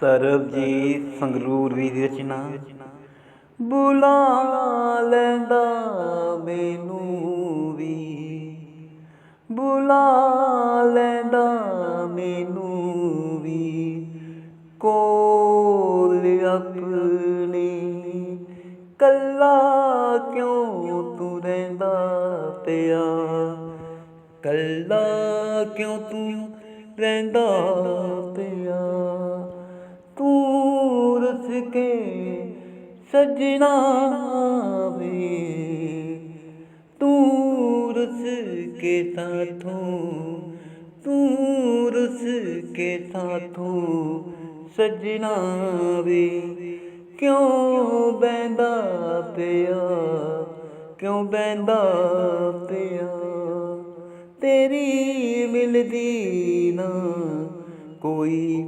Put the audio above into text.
ਸਰਬਜੀਤ ਸੰਗਰੂਰ ਦੀ ਰਚਨਾ। ਬੁਲਾ ਲੈਂਦਾ ਮੈਨੂੰ ਵੀ। ਬੁਲਾ ਲੈਂਦਾ ਮੈਨੂੰ ਵੀ। ਕੋਲ ਆਪਣੇ ਕੱਲਾ ਕਿਉਂ ਤੂੰ ਰਹਿੰਦਾ ਪਿਆ? ਕੱਲਾ ਕਿਉਂ ਤੂੰ ਰਹਿੰਦਾ ਪਿਆ? ਕੇ ਸਜਣਾ ਵੇ ਤੂੰ ਰਸ ਕੇ ਸਾਥੋਂ, ਤੂੰ ਰਸ ਕੇ ਸਾਥੋਂ ਸਜਣਾ ਵੇ ਕਿਉਂ ਬੈੰਦਾ ਪਿਆ, ਕਿਉਂ ਬੈੰਦਾ ਪਿਆ? ਤੇਰੀ ਮਿਲਦੀ ਨਾ ਕੋਈ